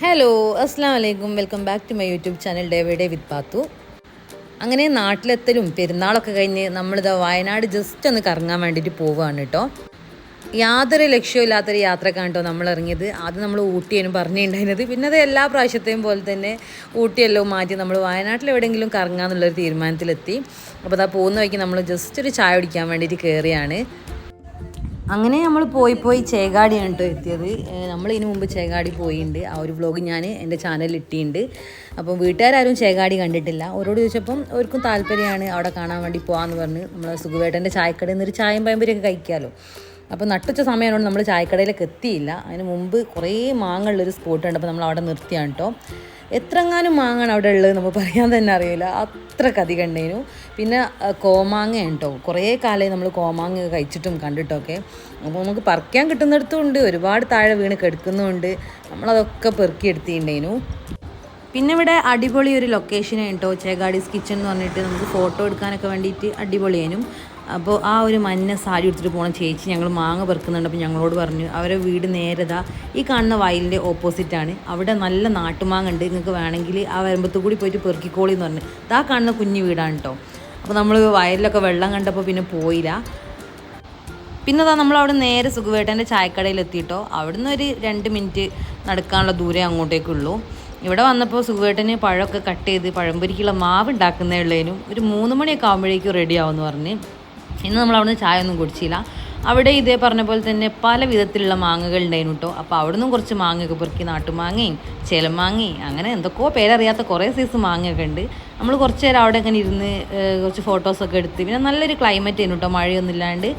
Hello അസ്സാം വലൈക്കും welcome back to my YouTube channel day day with Pathu അങ്ങനെ നാട്ടിലെത്തലും പെരുന്നാളൊക്കെ കഴിഞ്ഞ് നമ്മളിത് വയനാട് ജസ്റ്റ് ഒന്ന് കറങ്ങാൻ വേണ്ടിയിട്ട് പോവുകയാണ് കേട്ടോ യാതൊരു ലക്ഷ്യമില്ലാത്തൊരു യാത്രക്കാണ് കേട്ടോ നമ്മൾ ഇറങ്ങിയത് ആദ്യം നമ്മൾ ഊട്ടിയാണ് പറഞ്ഞിട്ടുണ്ടായിരുന്നത്. പിന്നെ അത് എല്ലാ പ്രാവശ്യത്തെയും പോലെ തന്നെ ഊട്ടിയെല്ലാം മാറ്റി നമ്മൾ വയനാട്ടിൽ എവിടെയെങ്കിലും കറങ്ങാമെന്നുള്ളൊരു തീരുമാനത്തിലെത്തി. അപ്പോൾ അതാ പോകുന്ന വഴിക്ക് നമ്മൾ ജസ്റ്റ് ഒരു ചായ കുടിക്കാൻ വേണ്ടിയിട്ട് കയറിയാണ് അങ്ങനെ നമ്മൾ പോയി പോയി ചേകാടിയാണ് കേട്ടോ എത്തിയത്. നമ്മൾ ഇതിനു മുമ്പ് ചേകാടി പോയിട്ടുണ്ട് ആ ഒരു വ്ലോഗ് ഞാൻ എന്റെ ചാനലിൽ ഇട്ടിട്ടുണ്ട് അപ്പോൾ വീട്ടുകാരും ചേകാടി കണ്ടിട്ടില്ല. അവരോട് ചോദിച്ചപ്പം അവർക്കും താല്പര്യമാണ് അവിടെ കാണാൻ വേണ്ടി പോകാമെന്ന് പറഞ്ഞ് നമ്മൾ സുഖവേട്ടന്റെ ചായക്കടയിൽ ഒരു ചായയും പയമ്പരിയൊക്കെ കഴിക്കാമല്ലോ അപ്പോൾ നട്ടുച്ച സമയമാണ് നമ്മൾ ചായക്കടയിലേക്ക് എത്തിയില്ല. അതിന് മുമ്പ് കുറേ മാങ്ങുള്ളൊരു സ്പോട്ട് ഉണ്ട് അപ്പോൾ നമ്മൾ അവിടെ നിർത്തിയാണ് കേട്ടോ എത്രങ്ങാനും മാങ്ങാണ് അവിടെ ഉള്ളത് നമുക്ക് പറയാൻ തന്നെ അറിയില്ല. അത്ര കതി കണ്ടേനു പിന്നെ കോമാങ്ങ ഉണ്ടോ കുറേ കാലമായി നമ്മൾ കോമാങ്ങ കഴിച്ചിട്ടും കണ്ടിട്ടൊക്കെ. അപ്പോൾ നമുക്ക് പറിക്കാൻ കിട്ടുന്നിടത്തും ഉണ്ട് ഒരുപാട് താഴെ വീണ് കിടക്കുന്നുമുണ്ട് നമ്മളതൊക്കെ പെറുക്കിയെടുത്തിട്ടുണ്ടേനു പിന്നെ ഇവിടെ അടിപൊളി ഒരു ലൊക്കേഷൻ കേട്ടോ ചേഗാഡീസ് കിച്ചൺ എന്ന് പറഞ്ഞിട്ട് നമുക്ക് ഫോട്ടോ എടുക്കാനൊക്കെ വേണ്ടിയിട്ട് അടിപൊളിയേനും. അപ്പോൾ ആ ഒരു മഞ്ഞ സാരി എടുത്തിട്ട് പോണ ചേച്ചി ഞങ്ങൾ മാങ്ങ പെറുക്കുന്നുണ്ട്. അപ്പോൾ ഞങ്ങളോട് പറഞ്ഞു അവരെ വീട് നേരതാ ഈ കാണുന്ന വയലിന്റെ ഓപ്പോസിറ്റാണ് അവിടെ നല്ല നാട്ടുമാങ്ങ ഉണ്ട്. നിങ്ങൾക്ക് വേണമെങ്കിൽ ആ വരുമ്പത്തു കൂടി പോയിട്ട് പെറുക്കിക്കോളി എന്ന് പറഞ്ഞു. ഇതാ കാണുന്ന കുഞ്ഞു വീടാണ് കേട്ടോ. അപ്പോൾ നമ്മൾ വയലിലൊക്കെ വെള്ളം കണ്ടപ്പോൾ പിന്നെ പോയില്ല. പിന്നെ അതാ നമ്മൾ അവിടെ നേരെ സുഖവേട്ടന്റെ ചായക്കടയിൽ എത്തിയിട്ടോ അവിടുന്ന് ഒരു രണ്ട് മിനിറ്റ് നടക്കാനുള്ള ദൂരെ അങ്ങോട്ടേക്കുള്ളൂ. ഇവിടെ വന്നപ്പോൾ സുഖവേട്ടന് പഴമൊക്കെ കട്ട് ചെയ്ത് പഴംപൊരിക്കുള്ള മാവ് ഉണ്ടാക്കുന്നേ ഉള്ളതിനും ഒരു മൂന്ന് മണിയൊക്കെ ആകുമ്പോഴേക്കും റെഡി ആവുമെന്ന് പറഞ്ഞ് ഇന്ന് നമ്മൾ അവിടുന്ന് ചായ ഒന്നും കുടിച്ചില്ല. അവിടെ ഇതേ പറഞ്ഞ പോലെ തന്നെ പല വിധത്തിലുള്ള മാങ്ങകൾ ഉണ്ടായിരുന്നു കേട്ടോ അപ്പോൾ അവിടുന്ന് കുറച്ച് മാങ്ങയൊക്കെ പെറുക്കി നാട്ടുമാങ്ങയും ചേലമാങ്ങയും അങ്ങനെ എന്തൊക്കെയോ പേരറിയാത്ത കുറേ സൈസ് മാങ്ങയൊക്കെ ഉണ്ട്. നമ്മൾ കുറച്ച് നേരം അവിടെ ഇങ്ങനെ ഇരുന്ന് കുറച്ച് ഫോട്ടോസൊക്കെ എടുത്ത് പിന്നെ നല്ലൊരു ക്ലൈമറ്റ് ആയിരുന്നു കേട്ടോ മഴയൊന്നും ഇല്ലാണ്ട്.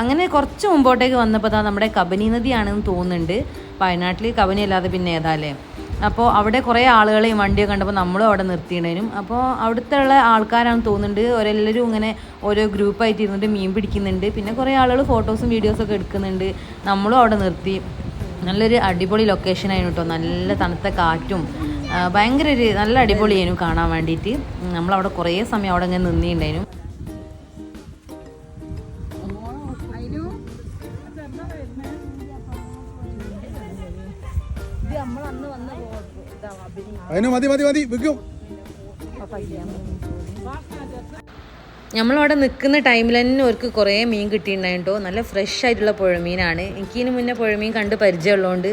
അങ്ങനെ കുറച്ച് മുമ്പോട്ടേക്ക് വന്നപ്പോൾ നമ്മുടെ കബനി നദിയാണെന്ന് തോന്നുന്നുണ്ട്. വയനാട്ടിൽ കബനി അല്ലാതെ പിന്നെ ഏതാല്ലേ അപ്പോൾ അവിടെ കുറേ ആളുകളെയും വണ്ടിയൊക്കെ കണ്ടപ്പോൾ നമ്മളും അവിടെ നിർത്തിയിടേനും അപ്പോൾ അവിടുത്തെ ഉള്ള ആൾക്കാരാണ് തോന്നുന്നുണ്ട്. ഓരെല്ലാവരും ഇങ്ങനെ ഓരോ ഗ്രൂപ്പായിട്ട് ഇരുന്നിട്ട് മീൻ പിടിക്കുന്നുണ്ട്. പിന്നെ കുറേ ആളുകൾ ഫോട്ടോസും വീഡിയോസൊക്കെ എടുക്കുന്നുണ്ട്. നമ്മളും അവിടെ നിർത്തി. നല്ലൊരു അടിപൊളി ലൊക്കേഷൻ ആയിരുന്നു കേട്ടോ നല്ല തണുത്ത കാറ്റും ഭയങ്കര ഒരു നല്ല അടിപൊളിയായിരുന്നു കാണാൻ വേണ്ടിയിട്ട് നമ്മളവിടെ കുറേ സമയം അവിടെ ഇങ്ങനെ നിന്നിട്ടുണ്ടായിരുന്നു. അതിന് മതി മതി മതി വിൽക്കും. നമ്മളവിടെ നിൽക്കുന്ന ടൈമിൽ തന്നെ അവർക്ക് കുറേ മീൻ കിട്ടിയിട്ടുണ്ടായിട്ടോ നല്ല ഫ്രഷ് ആയിട്ടുള്ള പുഴമീനാണ്. എനിക്കിന് മുന്നേ പുഴമീൻ കണ്ട് പരിചയമുള്ളതുകൊണ്ട്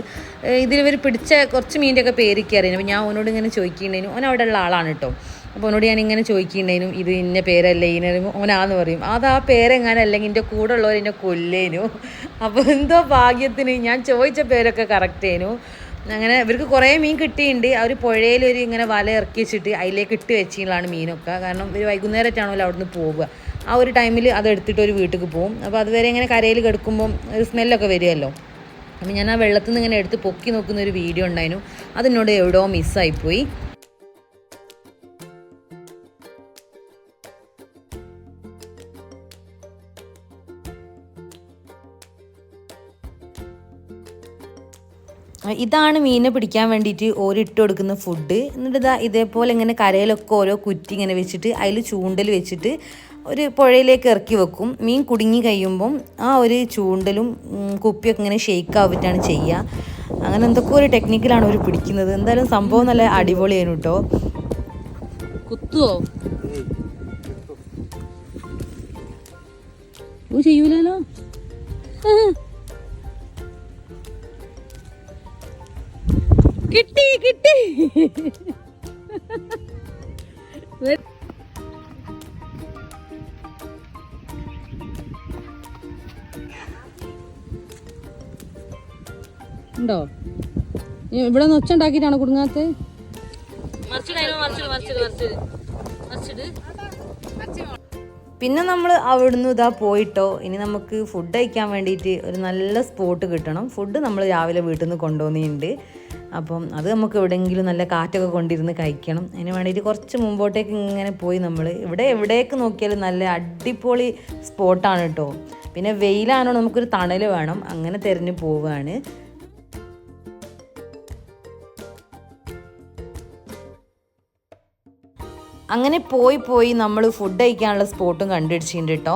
ഇതിലിവർ പിടിച്ച കുറച്ച് മീന്റെ ഒക്കെ പേരൊക്കെ അറിയാം. അപ്പോൾ ഞാൻ അവനോട് ഇങ്ങനെ ചോദിക്കുന്നുണ്ടായിരുന്നു. അവൻ അവിടെ ഉള്ള ആളാണ് കേട്ടോ. അപ്പോൾ അവനോട് ഞാൻ ഇങ്ങനെ ചോദിക്കുന്നുണ്ടായിരുന്നു ഇത് ഇന്ന പേരല്ലേ? ഇതിനെ ഓനാന്ന് പറയും. അത് ആ പേരെങ്ങാനും അല്ലെങ്കിൽ എന്റെ കൂടെ ഉള്ളവർ എന്നെ കൊല്ലേനു. അപ്പോൾ എന്തോ ഭാഗ്യത്തിന് ഞാൻ ചോദിച്ച പേരൊക്കെ കറക്റ്റ് ആയിരുന്നു അങ്ങനെ ഇവർക്ക് കുറേ മീൻ കിട്ടിയിട്ടുണ്ട് അവർ പുഴയിൽ ഒരു ഇങ്ങനെ വല ഇറക്കി വെച്ചിട്ട് അതിലേക്ക് ഇട്ട് വെച്ചിട്ടുള്ളതാണ് മീനൊക്കെ. കാരണം ഇവർ വൈകുന്നേരമായിട്ടാണല്ലോ അവിടുന്ന് പോവുക. ആ ഒരു ടൈമിൽ അത് എടുത്തിട്ട് ഒരു വീട്ടിലേക്ക് പോകും. അപ്പോൾ അതുവരെ ഇങ്ങനെ കരയിൽ കിടക്കുമ്പം ഒരു സ്മെല്ലൊക്കെ വരുമല്ലോ. അപ്പം ഞാൻ ആ വെള്ളത്തിൽ നിന്ന് ഇങ്ങനെ എടുത്ത് പൊക്കി നോക്കുന്ന ഒരു വീഡിയോ ഉണ്ടായിരുന്നു. അതിനോട് എവിടെയോ മിസ്സായിപ്പോയി ഇതാണ് മീനെ പിടിക്കാൻ വേണ്ടിയിട്ട് ഓരിട്ട് കൊടുക്കുന്ന ഫുഡ് എന്നിട്ട് ഇതാ ഇതേപോലെ ഇങ്ങനെ കരയിലൊക്കെ ഓരോ കുറ്റി ഇങ്ങനെ വെച്ചിട്ട് അതിൽ ചൂണ്ടൽ വെച്ചിട്ട് ഒരു പുഴയിലേക്ക് ഇറക്കി വെക്കും. മീൻ കുടുങ്ങി കഴിയുമ്പം ആ ഒരു ചൂണ്ടലും കുപ്പിയൊക്കെ ഇങ്ങനെ ഷെയ്ക്ക് ആവിട്ടാണ് ചെയ്യുക. അങ്ങനെ എന്തൊക്കെ ഒരു ടെക്നിക്കിലാണ് അവർ പിടിക്കുന്നത്. എന്തായാലും സംഭവം നല്ല അടിപൊളിയാണ് കേട്ടോ. കുത്തുവോ? ചെയ്യൂലോ കിട്ടി കിട്ടി. ഉണ്ടോ? ഇവിടെ നിന്ന് ഒച്ച ഉണ്ടാക്കിയിട്ടാണോ കുടുങ്ങാത്ത? പിന്നെ നമ്മൾ അവിടുന്ന് ഇതാ പോയിട്ടോ. ഇനി നമുക്ക് ഫുഡ് കഴിക്കാൻ വേണ്ടിയിട്ട് ഒരു നല്ല സ്പോട്ട് കിട്ടണം. ഫുഡ് നമ്മൾ രാവിലെ വീട്ടിൽ നിന്ന് കൊണ്ടുവന്നിട്ടുണ്ട്. അപ്പം അത് നമുക്ക് എവിടെയെങ്കിലും നല്ല കാറ്റൊക്കെ കൊണ്ടിരുന്ന് കഴിക്കണം. അതിന് വേണ്ടിയിട്ട് കുറച്ച് മുമ്പോട്ടേക്ക് ഇങ്ങനെ പോയി നമ്മൾ ഇവിടെ എവിടേക്ക് നോക്കിയാലും നല്ല അടിപൊളി സ്പോട്ടാണ് കേട്ടോ. പിന്നെ വെയിലാണോ നമുക്കൊരു തണൽ വേണം. അങ്ങനെ തിരഞ്ഞു പോവുകയാണ് അങ്ങനെ പോയി പോയി നമ്മൾ ഫുഡ് കഴിക്കാനുള്ള സ്പോട്ടും കണ്ടുപിടിച്ചിട്ടുണ്ട് കേട്ടോ.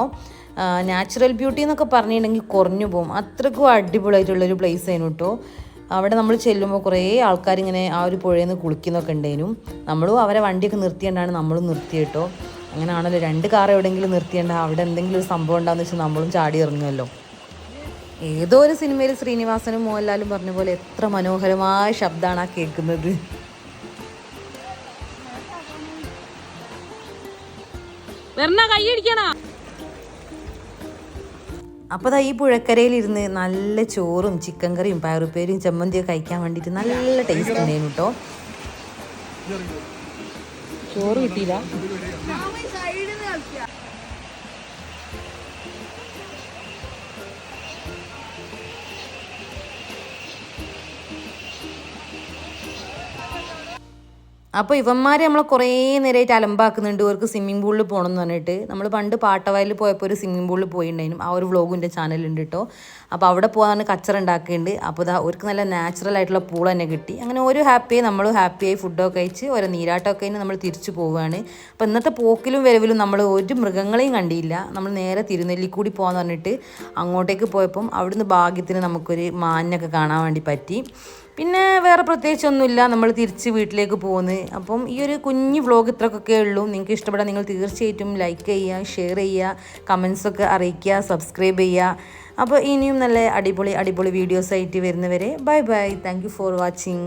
നാച്ചുറൽ ബ്യൂട്ടി എന്നൊക്കെ പറഞ്ഞിട്ടുണ്ടെങ്കിൽ കുറഞ്ഞു പോകും. അത്രക്കും അടിപൊളിയായിട്ടുള്ളൊരു പ്ലേസ് ആയിരുന്നു കേട്ടോ. അവിടെ നമ്മൾ ചെല്ലുമ്പോൾ കുറേ ആൾക്കാരിങ്ങനെ ആ ഒരു പുഴയിൽ നിന്ന് കുളിക്കുന്നൊക്കെ ഉണ്ടേനും. നമ്മളും അവരെ വണ്ടിയൊക്കെ നിർത്തിയണ്ടാണ് നമ്മളും നിർത്തിയിട്ടോ അങ്ങനെയാണല്ലോ രണ്ട് കാർ എവിടെയെങ്കിലും നിർത്തിയണ്ട അവിടെ എന്തെങ്കിലും ഒരു സംഭവം ഉണ്ടാകുന്ന വെച്ചാൽ നമ്മളും ചാടി ഇറങ്ങുമല്ലോ ഏതോ ഒരു സിനിമയിൽ ശ്രീനിവാസനും മോഹൻലാലും പറഞ്ഞ പോലെ എത്ര മനോഹരമായ ശബ്ദമാണ് ആ കേൾക്കുന്നത്. കൈയടിക്കണ അപ്പോൾ ദാ ഈ പുഴക്കരയിലിരുന്ന് നല്ല ചോറും ചിക്കൻ കറിയും പയറുപ്പേരും ചമ്മന്തിയും കഴിക്കാൻ വേണ്ടിയിട്ട് നല്ല ടേസ്റ്റ് ഉണ്ടായിരുന്നു കേട്ടോ ചോറ് കിട്ടിയില്ല. അപ്പോൾ ഇവന്മാരെ നമ്മളെ കുറേ നേരമായിട്ട് അലമ്പാക്കുന്നുണ്ട്. ഇവർക്ക് സ്വിമ്മിംഗ് പൂളിൽ പോകണം എന്ന് പറഞ്ഞിട്ട്. നമ്മൾ പണ്ട് പാട്ടവയലിൽ പോയപ്പോൾ ഒരു സ്വിമ്മിംഗ് പൂളിൽ പോയിട്ടുണ്ടായിരുന്നു ആ ഒരു വ്ളോഗും എന്റെ ചാനലുണ്ട് കേട്ടോ അപ്പോൾ അവിടെ പോകാൻ കച്ചറ ഉണ്ടാക്കിയിട്ടുണ്ട് അപ്പോൾ ഇതാ അവർക്ക് നല്ല നാച്ചുറൽ ആയിട്ടുള്ള പൂൾ തന്നെ കിട്ടി. അങ്ങനെ ഒരു ഹാപ്പിയായി നമ്മൾ ഹാപ്പിയായി ഫുഡൊക്കെ കഴിച്ച് ഓരോ നീരാട്ടമൊക്കെ കഴിഞ്ഞ് നമ്മൾ തിരിച്ചു പോവുകയാണ് അപ്പോൾ ഇന്നത്തെ പോക്കിലും വരവിലും നമ്മൾ ഒരു മൃഗങ്ങളെയും കണ്ടില്ല. നമ്മൾ നേരെ തിരുനെല്ലിക്കൂടി പോകാന്ന് പറഞ്ഞിട്ട് അങ്ങോട്ടേക്ക് പോയപ്പം അവിടുന്ന് ഭാഗ്യത്തിന് നമുക്കൊരു മാനിനൊക്കെ കാണാൻ വേണ്ടി പറ്റി. പിന്നെ വേറെ പ്രത്യേകിച്ചൊന്നുമില്ല. നമ്മൾ തിരിച്ച് വീട്ടിലേക്ക് പോകുന്നത് അപ്പം ഈ ഒരു കുഞ്ഞു വ്ളോഗ് ഇത്രക്കൊക്കെ ഉള്ളൂ. നിങ്ങൾക്ക് ഇഷ്ടപ്പെടാൻ നിങ്ങൾ തീർച്ചയായിട്ടും ലൈക്ക് ചെയ്യുക ഷെയർ ചെയ്യുക കമൻസൊക്കെ അറിയിക്കുക സബ്സ്ക്രൈബ് ചെയ്യുക. അപ്പോൾ ഇനിയും നല്ല അടിപൊളി അടിപൊളി വീഡിയോസ് ആയിട്ട് വരുന്നവരെ bye bye thank for watching